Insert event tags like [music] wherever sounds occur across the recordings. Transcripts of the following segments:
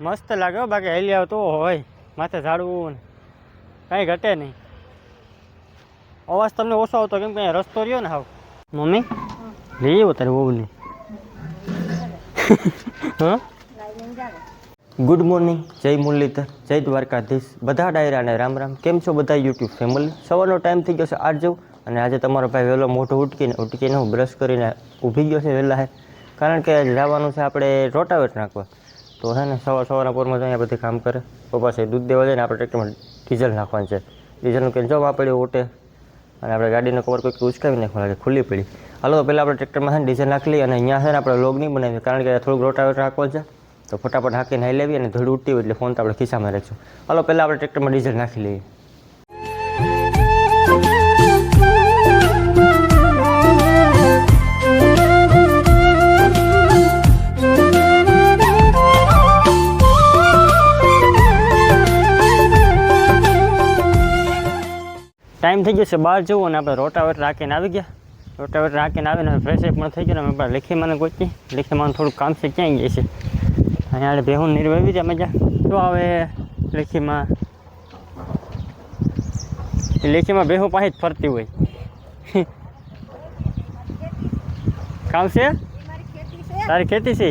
મસ્ત લાગે બાકી હેલી આવતો હોય માથે ઝાડવું કાંઈ ઘટે નહીં. અવાજ તમને ઓછો આવતો કેમ કે રસ્તો રહ્યો ને હાવ. મમ્મી લઈ આવો તારે વહુની. [laughs] હા? ગુડ મોર્નિંગ જય મુરલીધર જય દ્વારકાધીશ. બધા ડાયરાને રામ રામ. કેમ છો બધા યુટ્યુબ ફેમિલી સવારનો ટાઈમ થઈ ગયો છે આજ જવું અને આજે તમારો ભાઈ વહેલો મોઢું ઉટકીને ઉટકીને હું બ્રશ કરીને ઊભી ગયો છે વહેલા હે. કારણ કે જવાનું છે આપણે રોટાવેટ નાખવા. તો હે ને, સવાર સવારના પોરમાં અહીંયા બધી કામ કરે. પપ્પા છે દૂધ દેવા જઈને આપણે ટ્રેક્ટરમાં ડીઝલ નાખવાનું છે. ડીઝલનું કે જો પડ્યું ઓટે. અને આપણે ગાડીનો કવર કોઈક ઉચકાવી નાખવા લાગે ખુલ્લી પડી. હાલો, પહેલાં આપણે ટ્રેક્ટરમાં છે ને ડીઝલ નાખી લઈએ અને અહીંયા છે ને આપણે લોગ નહીં બનાવીએ. કારણ કે થોડુંક રોટાવેટ રાખવાનું છે. તો ફટાફટ હાંકીને હાઈ લેવી અને ધૂળ ઉઠતી હોય એટલે ફોન તો આપણે ખિસ્સામાં રાખીશું. હાલો, પહેલાં આપણે ટ્રેક્ટરમાં ડીઝલ નાખી લઈએ. ટાઈમ થઈ ગયો છે બહાર જવું અને આપણે રોટાવેટ રાખીને આવી ગયા. રોટાવેટ રાખીને આવીને ફ્રેશ પણ થઈ ગયો ને આપણે લેખી મને ગોચી લેખી મને થોડુંક કામ છે ક્યાંય જાય છે? અહીંયા ભેહું નિર્વહી જાય મજા. શું આવે લેખીમાં? લેખીમાં ભેહું પાસે જ ફરતી હોય. [laughs] કામ છે? તારી ખેતી છે?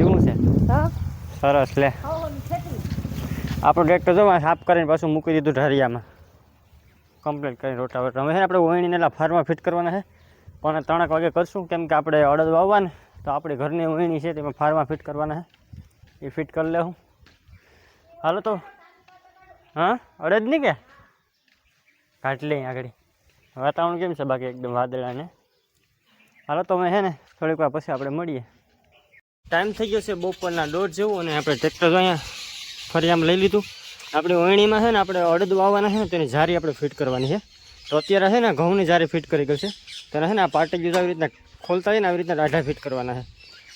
એવું છે? સરસ લે. આપણો ટ્રેક્ટર જો સાફ કરીને પાછું મૂકી દીધું ઢરિયામાં. કમ્પ્લીટ કરીને રોટાવેટર હવે આપણે ઓયણીને એલા ફાર્મમાં ફિટ કરવાના છે. પણ ત્રણેક વાગે કરશું. કેમ કે આપણે અડદ વાવવા ને તો આપણી ઘરની વહીણી છે તેમાં ફાર્મમાં ફિટ કરવાના છે. એ ફિટ કરી લેવું. હાલો તો. હા? અડદ નહીં કે? કાટલી આગળ. વાતાવરણ કેમ છે બાકી એકદમ વાદળાને હાલો તો અમે છે ને થોડીક વાર પછી આપણે મળીએ. ટાઈમ થઈ ગયો છે બપોરના દોઢ જેવું અને આપણે ટ્રેક્ટર અહીંયા ફરી આમ લઈ લીધું. આપણે ઓયણીમાં છે ને આપણે અડદ વાવવાના છે ને તેની જારી આપણે ફિટ કરવાની છે. તો અત્યારે છે ને ઘઉંની જારી ફિટ કરી ગઈ છે. તેને છે ને આ પાર્ટી આવી રીતના ખોલતા હોય ને આવી રીતના દાઢા ફિટ કરવાના છે.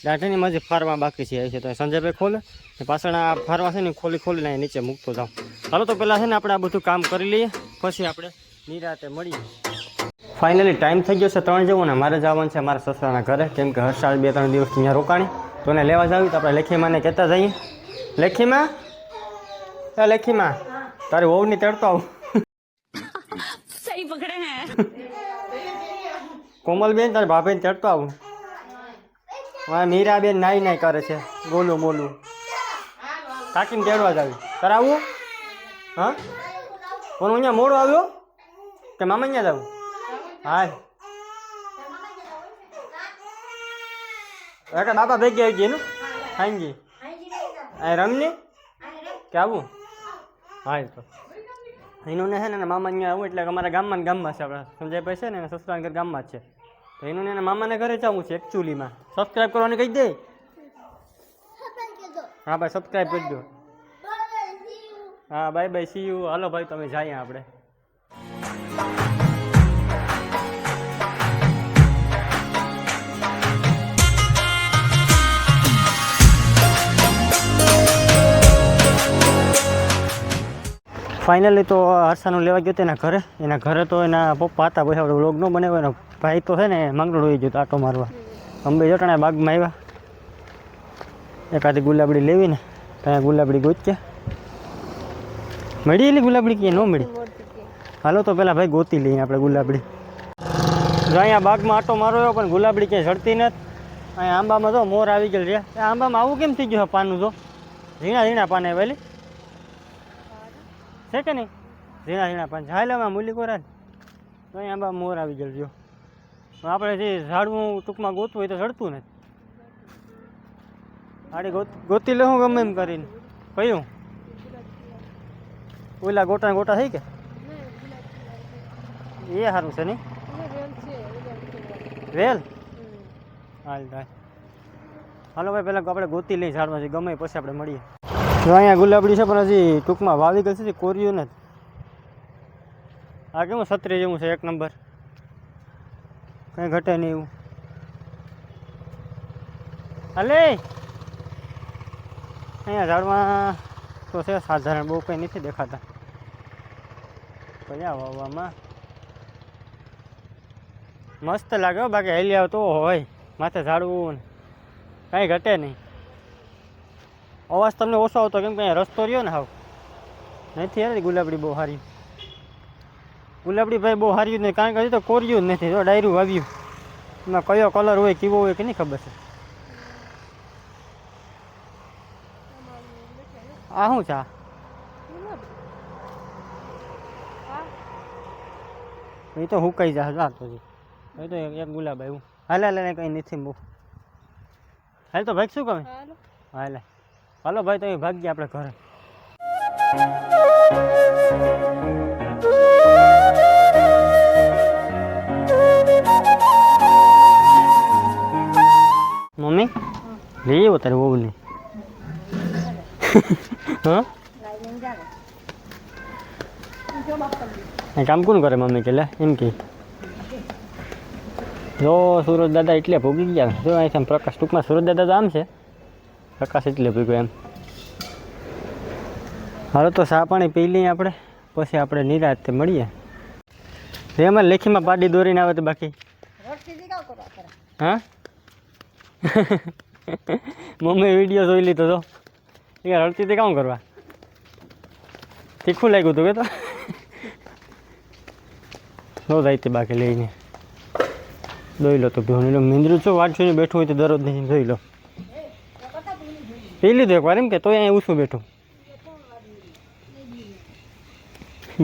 દાઢાની મજી ફારવા બાકી છે, આવી છે. તો સંજયભાઈ ખોલે ને પાછળ આ ફારવા છે ને ખોલી ખોલીને નીચે મૂકતો જાઉં. ચાલો તો પહેલાં છે ને આપણે આ બધું કામ કરી લઈએ, પછી આપણે નિરાતે મળીએ. ફાઇનલી ટાઈમ થઈ ગયો છે ત્રણ જેવું ને મારે જવાનું છે મારા સસરાના ઘરે. કેમ કે હર્ષાલ બે ત્રણ દિવસ અહીંયા રોકાણી. તો એને લેવા જાવી તો આપણે લેખીમાને કહેતા જઈએ. લેખીમાં એ લેખીમાં તારી વહુની તડતો આવું. સહી પકડે હે. કોમલબેન તારી ભાભીને તડતો આવું. હા મીરાબેન નાઈ નાઈ કરે છે. બોલું બોલું. કાકીને તેડવા જાવી. તારે આવું? હા? કોણ અહીંયા મોડો આવ્યો કે મામા અહીંયા જાવું? હા એટલે બાપા ભેગી આવી ગઈ ને? હાંજી અહીં રમની? કે આવું? હા એ તો. એનું ને છે ને એના મામા અહીંયા આવું એટલે અમારા ગામમાં ને ગામમાં છે આપણા. સંજયભાઈ છે ને એના સસરાના ઘર ગામમાં જ છે. તો એનું ને એના મામાને ઘરે જવું છે એકચ્યુઅલીમાં સબસ્ક્રાઈબ કરવાની કહી દે. હા ભાઈ સબસ્ક્રાઈબ કરી દો. હા બાય બાય સી યુ હાલો ભાઈ તમે જઈએ આપણે. ફાઇનલી તો હર્ષાનું લેવા ગયો એના ઘરે. એના ઘરે તો એના પપ્પા હતા, પછી આપણે વ્લોગ ન બનાવ્યો, એનો ભાઈ તો છે ને માંગરોળ હોઈ ગયો આટો મારવા. અંબે જટાણા બાગમાં આવ્યા એકાદી ગુલાબડી લેવીને, ત્યાં ગુલાબડી ગોતકે મળી એલી ગુલાબડી કે ન મળી? હાલો તો પેલા ભાઈ ગોતી લઈએ આપણે ગુલાબડી. જો અહીંયા બાગમાં આટો મારો પણ ગુલાબડી ક્યાંય ઝડતી નથી. અહીંયા આંબામાં તો મોર આવી ગયેલ આ આંબામાં આવું કેમ થઈ ગયું છે પાનું જો? ઝીણા ઝીણા પાને આવેલી. છે કે નહીં? ઝીણા ઝીણા પાન હાલામાં મૂલી કોરા તો અહીંયા આંબા મોર આવી ગયેલ જો પણ આપણે જે ઝાડવું ટૂંકમાં ગોતવું હોય તો ચડતું નથી આડી ગોત, ગોતી લે હું ગમે એમ કરીને. કયું? ઓલા ગોટા ગોટા થઈ કે? એ સારું છે નહીં? વેલ? હાલ થાય હાલો ભાઈ, પહેલાં આપણે ગોતી લઈ ઝાડમાંથી ગમે પછી આપણે મળીએ. જો અહીંયા ગુલાબડી છે, પણ હજી ટૂંકમાં વાવી ગઈ છે, કોર્યું નથી. આ કેવું છત્રી જેવું છે, એક નંબર? કંઈ ઘટે નહીં એવું. હાલે અહીંયા ઝાડમાં તો છે, સાધારણ, બહુ કંઈ નથી દેખાતા. કયા વાવવામાં. મસ્ત લાગે બાકી હેલી આવતો હોય, માથે ઝાડવું કાંઈ ઘટે નહીં. અવાજ તમને ઓછો આવતો કેમ કે રસ્તો રહ્યો ને હાવ. નથી યાર ગુલાબડી બહુ સારી ગુલાબડી ભાઈ બહુ સારી જ નહીં કારણ કે હજી તો કોર્યું જ નથી જો ડાયરું વાવ્યું. એમાં કયો કલર હોય કેવો હોય કે નહીં ખબર છે? આ શું છે ભાઈ એ તો હુકાઈ જા જાતો તો એ તો એક ગુલાબ આવ્યું. હાલે હાલે કંઈ નથી બહુ હાલ તો ભાઈ શું કહે હાલે. હાલો ભાઈ, તમે ભાગીએ આપણે ઘરે. મમ્મી, લઈ આવો તારે બહુ નહીં હા કામ કોણ કરે મમ્મી કે એમ કે? જો સુરજ દાદા એટલે ભોગી ગયા. જો અહીંથી પ્રકાશ ટૂંકમાં સુરજ દાદા તો આમ છે. પ્રકાશ એટલે ભેગો એમ. હાલો તો સા પાણી પી લઈએ આપણે પછી આપણે નિરાતે મળીએ. એમાં લેખીમાં પાડી દોરીને આવે તો બાકી. હા? મમ્મી વીડિયો જોઈ લીધો તો. એ રડતી તે કામ કરવા? તીખું લાગ્યું હતું કે તો? નો જાય તે બાકી લઈને. દોઈ લો તો ભીણ મિંદ્રું છો વાંચું ને બેઠું હોય તો દરરોજ નહીં જોઈ લો. પી લીધું એકવાર એમ કે તોય અહીંયા ઊંચું બેઠું.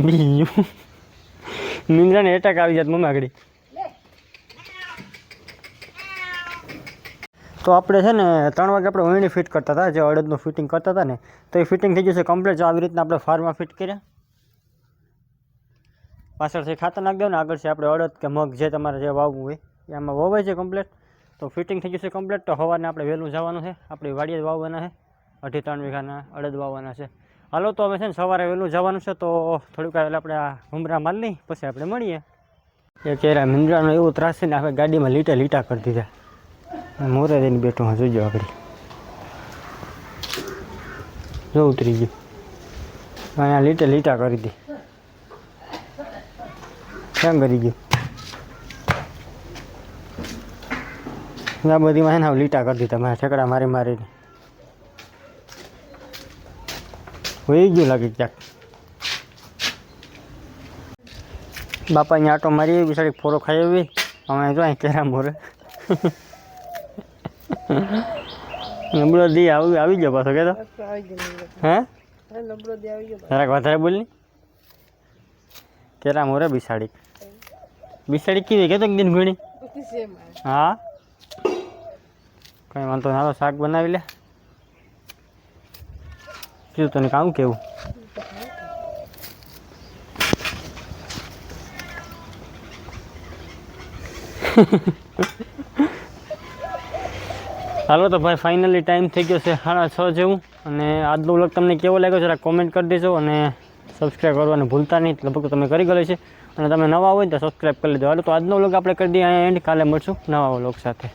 બીજું. નિંદ્રાને એટાક આવી જાત મમ્મી આગળ. તો આપણે છે ને ત્રણ વાગે આપણે ઓયણી ફિટ કરતા હતા, જે અડદનું ફિટિંગ કરતા હતા ને, તો એ ફિટિંગ થઈ જશે કમ્પ્લીટ આવી રીતના આપણે ફાર્મમાં ફિટ કર્યા. પાછળથી ખાતર નાખી દો ને આગળ છે આપણે અડદ કે મગ જે તમારે જે વાવવું હોય, એ આમાં વવાય છે કમ્પ્લીટ તો ફિટિંગ થઈ જશે કમ્પ્લીટ તો હવાને આપણે વહેલું જવાનું છે. આપણે વાડીએ વાવવાના છે. અઢી ત્રણ વીઘાના અડદ વાવવાના છે. હાલો, તો અમે છે ને સવારે વહેલું જવાનું છે. તો થોડીક વાર આપણે આ હુમરા માર લઈ પછી આપણે મળીએ. એ કેરા મિન્દ્રાનો એવું ત્રાસ છે ને, આપણે ગાડીમાં લીટા લીટા કરી દીધા. મોરે જઈને બેઠો હા જોઈજો આપણે જો ઉતરી ગયું. અહીંયા લીટે લીટા કરી દી. કેમ કરી ગયું? આ બધીમાં છે ને લીટા કરી દીધા. મારા ઠેકડા મારી મારીને. હોઈ ગયું લાગે ક્યાંક. બાપા અહીંયા આટો મારી બિસાડી ફોરો ખાઈ આવી. અમે જો અહીં કેરા મોરે. નબળો દી આવી આવી ગયો પાછો કે તો હે? જરાક વધારે બોલની. કેરા મોરે બિસાડી. બિસાડી કેવી? કે તો દિન ઘણી હા? કઈ વાંધો હાલો શાક બનાવી લે. કીધું તને કામ કેવું? હાલો તો ભાઈ ફાઇનલી ટાઈમ થઈ ગયો છે સાડા છ જેવું. અને આજનો વ્લોગ તમને કેવો લાગ્યો જરા કોમેન્ટ કરી દેજો અને સબસ્ક્રાઈબ કરવાનું ભૂલતા નહીં. લગભગ તમે કરી ગયો છે. અને તમે નવા હોય તો સબસ્ક્રાઈબ કરી લેજો. હાલો તો આજનો વ્લોગ આપણે કરી દઈએ એન્ડ કાલે મળશું નવા વ્લોગ સાથે.